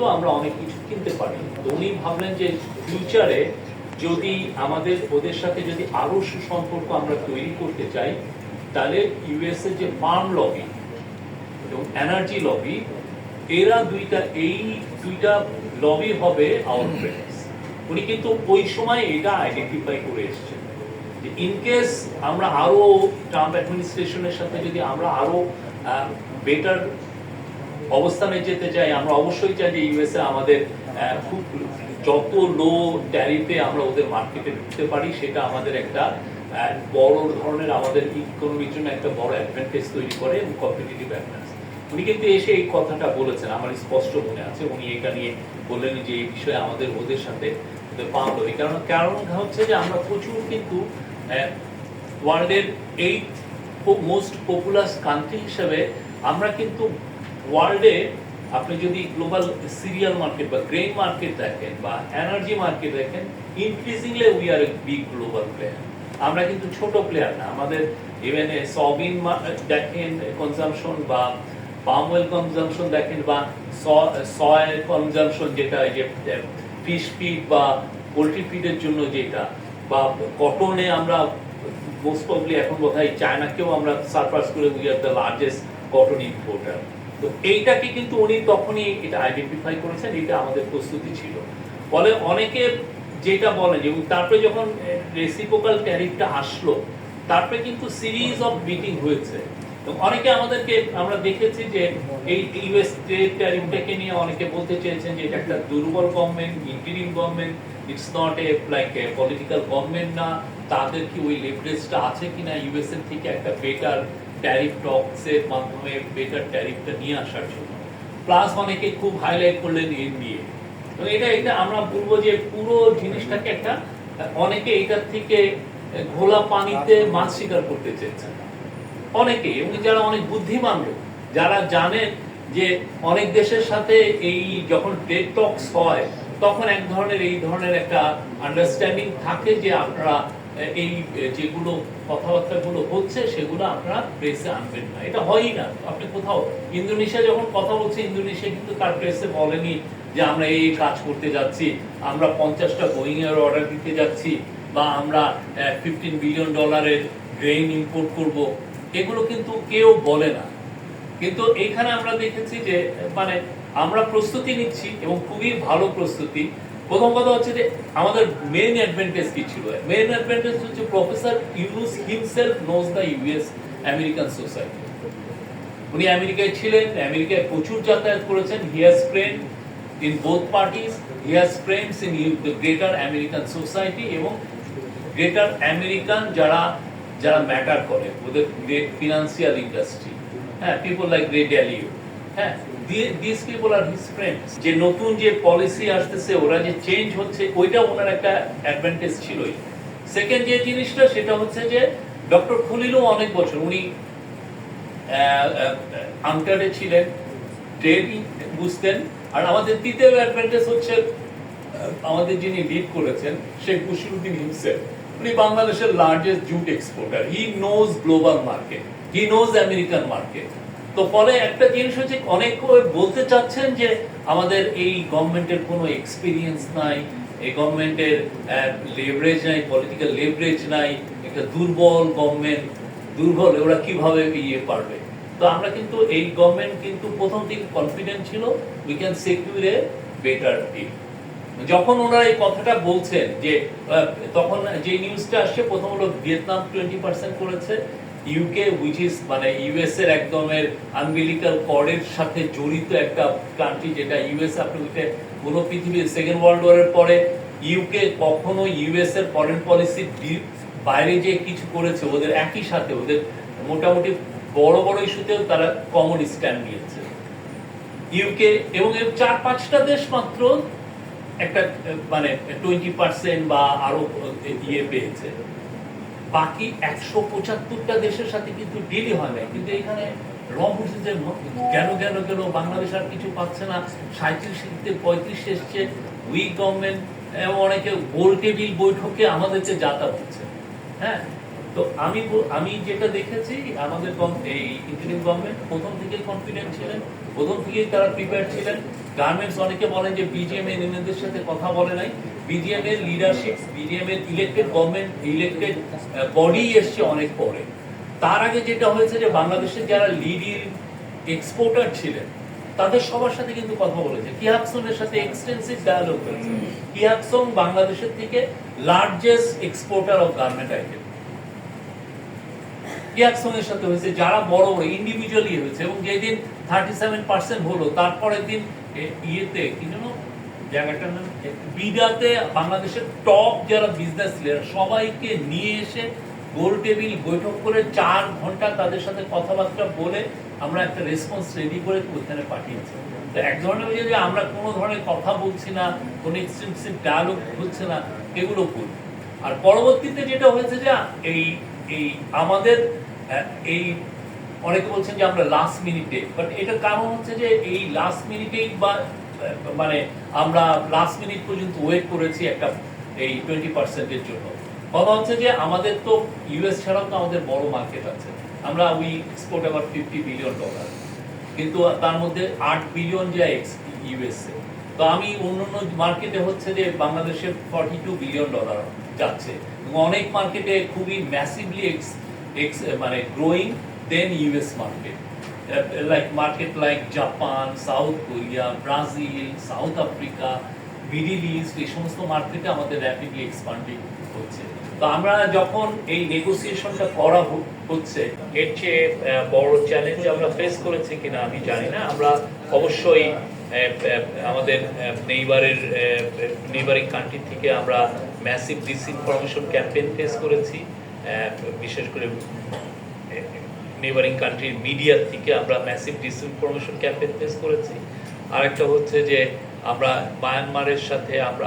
তো আমরা অনেক কিছু কিনতে পারি। তো উনি ভাবলেন যে ফিউচারে যদি আমাদের, ওদের সাথে যদি আরও সুসম্পর্ক আমরা তৈরি করতে চাই, তাহলে ইউএস এর যে ফার্ম লবি এবং এনার্জি লবি এরা দুইটা, এই দুইটা লবি হবে ফ্রেন্ডস উনি কিন্তু ওই সময় এটা আইডেন্টিফাই করে এসেছেন। যে ইন কেস আমরা আরও ট্রাম্প অ্যাডমিনিস্ট্রেশনের সাথে যদি আমরা আরও বেটার অবস্থানে যেতে চাই, আমরা অবশ্যই চাই যে ইউএসএ আমাদের খুব যত লো ট্যারিফে আমরা ওদের মার্কেটে ঢুকতে পারি, সেটা আমাদের একটা বড় ধরনের আমাদের ইকোনমির জন্য একটা বড় অ্যাডভান্টেজ তৈরি করে এবং কম্পিটিটিভ অ্যাডভান্টেজ উনি কিন্তু এসে এই কথাটা বলেছেন, আমার স্পষ্ট মনে আছে, উনি এটা নিয়ে বললেন যে এই বিষয়ে আমাদের ওদের সাথে পাওয়া হবে কারণ কারণ হচ্ছে যে আমরা প্রচুর কিন্তু ওয়ার্ল্ডের এইট মোস্ট পপুলার কান্ট্রি হিসেবে আমরা কিন্তু ওয়ার্ল্ডে আপনি যদি গ্লোবাল সিরিয়াল মার্কেট বা গ্রেন মার্কেট দেখেন বা এনার্জি মার্কেট দেখেন increasingly we are a big global player আমরা কিন্তু ছোট প্লেয়ার না। আমাদের ইভেন সবিন দেখেন কনজামশন বা পাম অয়েল কনজামশন দেখেন বা সয়েল কনজামশন যেটা যে ফিশ ফিড বা পোলট্রি ফিডের জন্য যেটা বা কটনে আমরা মোস্ট প্রবলি এখন বোধহয় চায়নাকেও আমরা সারপাস করে we are the largest cotton importer তো এইটাকে কিন্তু উনি তখনই এটা আইডেন্টিফাই করেছেন, এটা আমাদের প্রস্তুতি ছিল। ফলে অনেকে যেটা বলেন এবং তারপরে যখন রেসিপোকাল ট্যারিফটা আসলো, তারপরে কিন্তু সিরিজ অফ মিটিং হয়েছে। অনেকে আমাদেরকে, আমরা দেখেছি যে, এই ইউএস ট্যারিফটাকে নিয়ে অনেকে বলতে চেয়েছেন যে, এটা একটা দুর্বল government interim government it's not a like a political government না। তাদের কি ওই লেভারেজটা আছে কিনা ইউএস থেকে একটা বেটার ট্যারিফ টক্স এর মাধ্যমে বেটার ট্যারিফটা নিয়ে আসার জন্য। প্লাস অনেকে খুব হাইলাইট করলেন এনবিএ তো এটা এটা আমরা বলব যে পুরো জিনিসটাকে একটা, অনেকে এটার থেকে ঘোলা পানিতে মাছ শিকার করতে চেয়েছেন। অনেকে, এবং যারা অনেক বুদ্ধিমান লোক, যারা জানেন যে অনেক দেশের সাথে এই যখন ট্রেড টক্স হয়, তখন এক ধরনের, এই ধরনের একটা আন্ডারস্ট্যান্ডিং থাকে যে আপনারা এই যেগুলো কথাবার্তাগুলো হচ্ছে, সেগুলো আপনারা প্রেসে আনবেন না। এটা হয়ই না। আপনি কোথাও ইন্দোনেশিয়া যখন কথা বলছে, ইন্দোনেশিয়া কিন্তু তার প্রেসে বলেনি যে আমরা এই কাজ করতে যাচ্ছি, আমরা পঞ্চাশটা বোয়িং এর অর্ডার দিতে যাচ্ছি, বা আমরা ফিফটিন বিলিয়ন ডলারের গ্রেইন ইম্পোর্ট করব। এগুলো কিন্তু কেউ বলে না। কিন্তু এখানে আমরা দেখেছি যে মানে আমরা প্রস্তুতি নিচ্ছি এবং খুবই ভালো প্রস্তুতি। প্রথম কথা হচ্ছে যে আমাদের মেইন অ্যাডভান্টেজ কি ছিল? মেইন অ্যাডভান্টেজ হচ্ছে professor Yunus himself knows the US American society উনি আমেরিকায় ছিলেন, আমেরিকায় প্রচুর যাতায়াত করেছেন। He has friend in both parties he has friends in the greater American society এবং গ্রেটার আমেরিকান যারা যারা ম্যাটার করে, ওদের ফিনান্সিয়াল ইন্ডাস্ট্রি হ্যাঁ পিপল লাইক গ্রেট ভ্যালিউ হ্যাঁ দিস হিজ ফ্রেন্ডস যে নতুন যে পলিসি আসতেছে, ওরা যে চেঞ্জ হচ্ছে, ওইটা ওনার একটা অ্যাডভান্টেজ ছিলই। সেকেন্ড যে জিনিসটা, সেটা হচ্ছে যে ডক্টর অনেক বছর, উনি ছিলেন ট্রেড বুঝতেন, আর আমাদের তৃতীয় অ্যাডভান্টেজ হচ্ছে আমাদের যিনি লিড করেছেন, শেখ হিমসেলফ উনি বাংলাদেশের largest jute exporter he knows global market he knows American market তো ফলে একটা জিনিস হচ্ছে, অনেক বলতে চাচ্ছেন যে আমাদের এই গভর্নমেন্টের কোনো এক্সপিরিয়েন্স নাই, এই গভর্নমেন্টের লেভারেজ নাই পলিটিক্যাল লেভারেজ নাই, একটা দুর্বল গভর্নমেন্ট, দুর্বল, ওরা কীভাবে ইয়ে পারবে? তো আমরা কিন্তু, এই গভর্নমেন্ট কিন্তু প্রথম থেকে কনফিডেন্ট ছিল we can secure a better deal যখন ওনারা এই কথাটা বলছেন যে তখন যে নিউজটা আসছে, প্রথম হলো ভিয়েতনাম টোয়েন্টি পার্সেন্ট করেছে ইউকে উইচ ইজ মানে ইউএস এর একদমের আনবিলিকাল কর্ডের সাথে জড়িত একটা কান্ট্রি যেটা ইউএস আপনি ওইটা পুরো পৃথিবীর সেকেন্ড ওয়ার্ল্ড ওয়ারের পরে ইউকে কখনো ইউএস এর ফরেন পলিসি বাইরে যে কিছু করেছে, ওদের একই সাথে, ওদের মোটামুটি বড় বড় ইস্যুতেও তারা কমন স্ট্যান্ড নিয়েছে। ইউকে এবং এর চার পাঁচটা দেশ মাত্র একটা মানে টোয়েন্টি পার্সেন্ট বা আরও ইয়ে পেয়েছে। বাকি একশো পঁচাত্তরটা দেশের সাথে কিন্তু ডিলই হয় না কিন্তু এখানে রং হচ্ছে যে কেন কেন কেন বাংলাদেশ আর কিছু পাচ্ছে না? সাঁত্রিশ থেকে পঁয়ত্রিশ এসছে। উইক গভর্নমেন্ট অনেকে গোল টেবিল বৈঠকে আমাদেরকে যাতা হচ্ছে হ্যাঁ? তো আমি আমি যেটা দেখেছি, আমাদের এই ইন্টারিম গভর্নমেন্ট প্রথম থেকে কনফিডেন্ট ছিলেন। প্রথম থেকেই তারা প্রিপেয়ার ছিলেন। গার্মেন্টস অনেকে বলেন যে বিজিএম এর এদের সাথে কথা বলে নাই। বিজিএম এর লিডারশিপ বিজিএম এর ইলেক্টেড গভর্নমেন্ট ইলেক্টেড বডি এসছে অনেক পরে। তার আগে যেটা হয়েছে যে বাংলাদেশের যারা লিডিং এক্সপোর্টার ছিলেন, তাদের সবার সাথে কিন্তু কথা বলেছে। কিহাকসনের সাথে এক্সটেন্সিভ ডায়ালগ হয়েছে কিহাকসন বাংলাদেশের থেকে largest exporter of garment item কিয়াকসনের সাথে হয়েছে, যারা বড় বড় ইন্ডিভিজুয়ালি হয়েছে এবং যেদিন থার্টি সেভেন পার্সেন্ট হলো, তারপরের দিন ইয়েতে, কি যেন জায়গাটার নাম বিডাতে বাংলাদেশের টপ যারা বিজনেস লিডার সবাইকে নিয়ে এসে গোল টেবিল বৈঠক করে চার ঘণ্টা তাদের সাথে কথাবার্তা বলে আমরা একটা রেসপন্স রেডি করে ওখানে পাঠিয়েছি। তো এক ধরনের যে আমরা কোনো ধরনের কথা বলছি না, কোনো এক্সটেন্সিভ ডায়ালগ হচ্ছে না, এগুলো করি। আর পরবর্তীতে যেটা হয়েছে যে, এই এই আমাদের এই অনেকে বলছেন যে আমরা লাস্ট মিনিটে বাট এটার কারণ হচ্ছে যে এই লাস্ট মিনিটেই বা মানে আমরা লাস্ট মিনিট পর্যন্ত ওয়েট করেছি একটা, এই টোয়েন্টি পার্সেন্টের জন্য। কথা হচ্ছে যে আমাদের তো ইউএস ছাড়াও তো আমাদের বড় মার্কেট আছে। আমরা উই এক্সপোর্ট আবার ফিফটি বিলিয়ন ডলার কিন্তু তার মধ্যে আট বিলিয়ন যায় ইউএসএ তো আমি অন্য অন্য মার্কেটে হচ্ছে যে বাংলাদেশে ফর্টি টু বিলিয়ন ডলার যাচ্ছে। এবং অনেক মার্কেটে খুবই ম্যাসিভলি এক্স এক্স মানে growing then US market like market like Japan South Korea Brazil South Africa Middle East এই সমস্ত মার্কেটে আমাদের র্যাপিডলি এক্সপান্ডিং হচ্ছে। তো আমরা যখন এই নেগোসিয়েশনটা করা হচ্ছে, এর চেয়ে বড় চ্যালেঞ্জ আমরা ফেস করেছি কিনা আমি জানি না। আমরা অবশ্যই আমাদের নেইবারের নেইবারিং কান্ট্রি থেকে আমরা ম্যাসিভ ডিসইনফরমেশন ক্যাম্পেইন ফেস করেছি। বিশেষ করে নেবারিং কান্ট্রির মিডিয়ার থেকে আমরা ম্যাসিভ ডিসইনফরমেশন ক্যাম্পেইন ফেস করেছি। আরেকটা হচ্ছে যে আমরা মায়ানমারের সাথে আমরা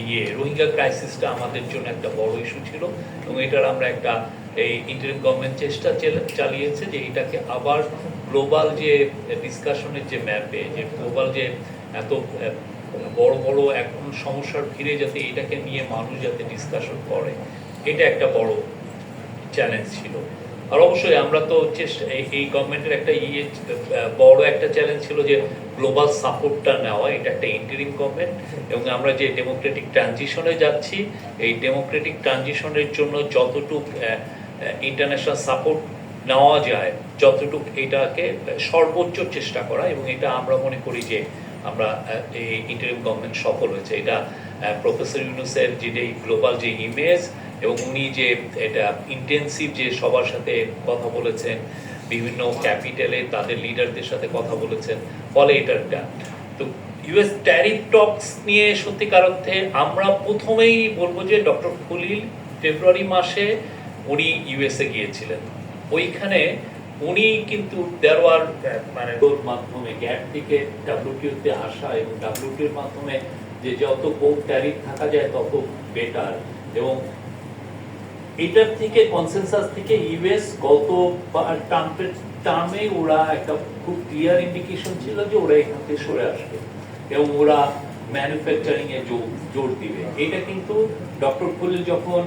ইয়ে রোহিঙ্গা ক্রাইসিসটা আমাদের জন্য একটা বড় ইস্যু ছিল এবং এটার আমরা একটা এই ইন্টারিম গভর্নমেন্ট চেষ্টা চালিয়েছে যে এটাকে আবার গ্লোবাল যে ডিসকাশনের যে ম্যাপে যে গ্লোবাল যে এত বড় বড় এখন সমস্যার ফিরে যাতে এটাকে নিয়ে মানুষ যাতে ডিসকাশন করে, এটা একটা বড় চ্যালেঞ্জ ছিল। আর অবশ্যই আমরা তো চেষ্টা এই- গভর্নমেন্টের একটা ইয়ে বড় একটা চ্যালেঞ্জ ছিল যে গ্লোবাল সাপোর্টটা নেওয়া। এটা একটা ইন্টারিম গভর্নমেন্ট এবং আমরা যে ডেমোক্রেটিক ট্রানজিশনে যাচ্ছি, এই ডেমোক্রেটিক ট্রানজিশনের জন্য যতটুক ইন্টারন্যাশনাল সাপোর্ট নেওয়া যায়, যতটুক এটাকে সর্বোচ্চ চেষ্টা করা এবং এটা আমরা মনে করি যে আমরা এই ইন্টারিম গভর্নমেন্ট সফল হয়েছে। এটা প্রফেসর ইউনুসের যে গ্লোবাল যে ইমেজ এবং উনি যে এটা ইন্টেন্সিভ যে সবার সাথে কথা বলেছেন, বিভিন্ন ক্যাপিটালে তাদের লিডারদের সাথে কথা বলেছেন, ফলে এটা একটা তো ইউএস ট্যারিফ টক্স নিয়ে সত্যিকার অর্থে আমরা প্রথমেই বলব যে ডক্টর খলিল ফেব্রুয়ারি মাসে উনি ইউএসএ গিয়েছিলেন। ওইখানে উনি কিন্তু দেওয়ার মানে মাধ্যমে গ্যাপ থেকে ডাব্লিউটিও তে আসা এবং ডাব্লিউটিওর মাধ্যমে যে যত কম ট্যারিফ থাকা যায় তত বেটার এবং এটার থেকে কনসেনসাস থেকে ইউএস গত ট্রাম্পের টার্মে ওরা একটা খুব ক্লিয়ার ইন্ডিকেশন ছিল যে ওরা এখান থেকে সরে আসবে এবং ওরা ম্যানুফ্যাকচারিং এ জোর দিবে। এটা কিন্তু ডক্টর খলিল যখন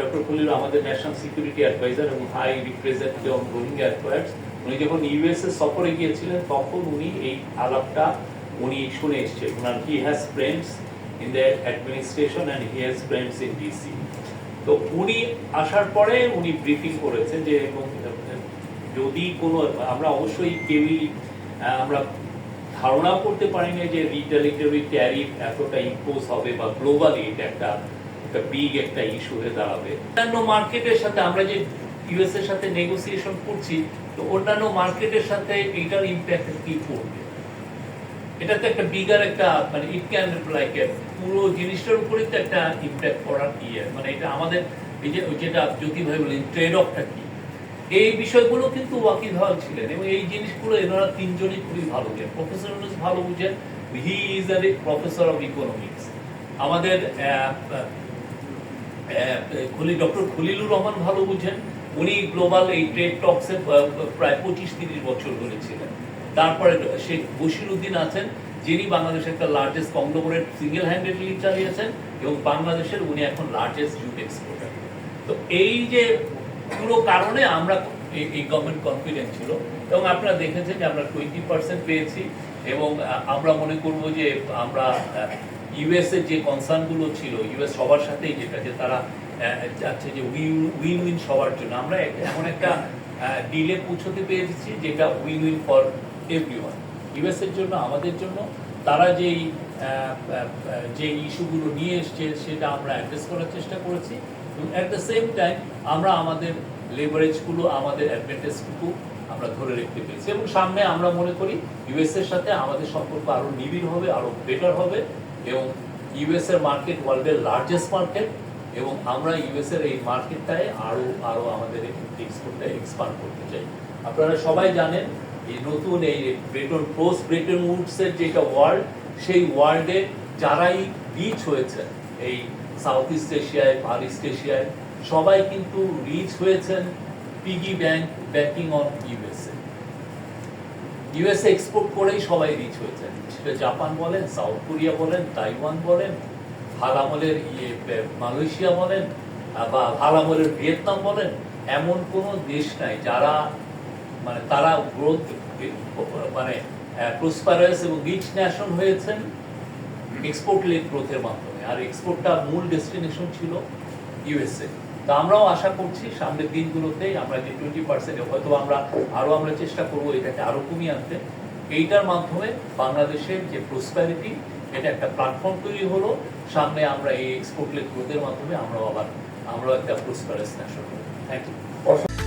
ডক্টর খলিল আমাদের ন্যাশনাল সিকিউরিটি অ্যাডভাইজার এবং high representative on Rohingya affairs উনি যখন ইউএস এ সফরে গিয়েছিলেন, তখন উনি এই আলাপটা উনি শুনে এসেছেন। ওনার he has friends in the administration and he has friends in DC তো উনি আসার পরে উনি ব্রিফিং করেছেন যে, যদি কোনো, আমরা অবশ্যই কেউই আমরা ধারণা করতে পারি না যে রিটালিটারি ট্যারিফ এতটা ইম্পোজ হবে বা গ্লোবালি এটা একটা একটা বিগ একটা ইস্যু হয়ে দাঁড়াবে। অন্যান্য মার্কেটের সাথে আমরা যে ইউএস এর সাথে নেগোসিয়েশন করছি, তো অন্যান্য মার্কেটের সাথে এটার ইম্প্যাক্ট কি পড়বে? এটা তো একটা বিগার একটা মানে ইট ক্যান লাইক পুরো জিনিসটার উপরে তো একটা ইম্প্যাক্ট করার ইয়ে মানে এটা আমাদের এই যে, যেটা জ্যোতি ভাই বলেন ট্রেড অফটা কি? এই বিষয়গুলো কিন্তু ওয়াকিল হওয়ার ছিলেন এবং এই জিনিসগুলো এনারা তিনজনই খুবই ভালো বুঝেন। প্রফেসর ভালো বুঝেন। He is a professor of economics আমাদের খলি ডক্টর খলিলুর রহমান ভালো বুঝেন। উনি গ্লোবাল এই ট্রেড টক্সে প্রায় পঁচিশ তিরিশ বছর ধরে ছিলেন। তারপরে শেখ বশির উদ্দিন আছেন, যিনি বাংলাদেশের একটা লার্জেস্ট কংগ্লোমারেট সিঙ্গেল হ্যান্ডেডলি চালিয়েছেন এবং বাংলাদেশের উনি এখন লার্জেস্ট জুট এক্সপোর্টার তো এই যে পুরো কারণে আমরা এই- গভর্নমেন্ট কনফিডেন্ট ছিল এবং আপনারা দেখেছেন যে আমরা টোয়েন্টি পার্সেন্ট পেয়েছি এবং আমরা মনে করব যে আমরা ইউএস এর যে কনসার্নগুলো ছিল ইউএস সবার সাথেই যেটা যে তারা চাচ্ছে যে উইন উইন সবার জন্য। আমরা এমন একটা ডিলে পৌঁছতে পেরেছি যেটা win win for everyone US এর জন্য, আমাদের জন্য, তারা যেই যে ইস্যুগুলো নিয়ে এসছে, সেটা আমরা অ্যাড্রেস করার চেষ্টা করেছি। এবং অ্যাট দ্য সেম টাইম আমরা আমাদের লেভারেজগুলো আমাদের অ্যাডভান্টেজটুকু আমরা ধরে রাখতে পেরেছি। এবং সামনে আমরা মনে করি ইউএসের সাথে আমাদের সম্পর্ক আরও নিবিড় হবে আরও বেটার হবে। এবং ইউএসের মার্কেট ওয়ার্ল্ডের লার্জেস্ট মার্কেট এবং আমরা ইউএসের এই মার্কেটটায় আরও আরও আমাদের এক্সপোর্টটা এক্সপান্ড করতে চাই। আপনারা সবাই জানেন এই নতুন এই ব্রেটন পোস্ট ব্রেটন উডস এর যেটা ওয়ার্ল্ড সেই ওয়ার্ল্ডে যারাই রিচ হয়েছে, এই সাউথ ইস্ট এশিয়ায় ফার ইস্ট এশিয়ায়, সবাই কিন্তু রিচ হয়েছেন piggy bank backing on USA USA export করেই সবাই রিচ হয়েছেন। সেটা জাপান বলেন সাউথ কোরিয়া বলেন তাইওয়ান বলেন ভালামলের ইয়ে মালয়েশিয়া বলেন, বা ভালামলের ভিয়েতনাম বলেন, এমন কোনো দেশ নাই যারা মানে তারা গ্রোথ মানে প্রসপারাস এবং রিচ ন্যাশন হয়েছেন এক্সপোর্ট লেড গ্রোথের মাধ্যমে। আর এক্সপোর্টটা মূল ডেস্টিনেশন ছিল ইউএসএ তা আমরাও আশা করছি সামনের দিনগুলোতে আমরা যে টোয়েন্টি পার্সেন্ট হয়তো আমরা আরও আমরা চেষ্টা করব এটাকে আরও কমিয়ে আনতে, এইটার মাধ্যমে বাংলাদেশের যে প্রসপ্যারিটি এটা একটা প্ল্যাটফর্ম তৈরি হলো। সামনে আমরা এই এক্সপোর্ট লেড গ্রোথের মাধ্যমে আমরাও আবার, আমরাও একটা প্রসপারাস ন্যাশন থ্যাংক ইউ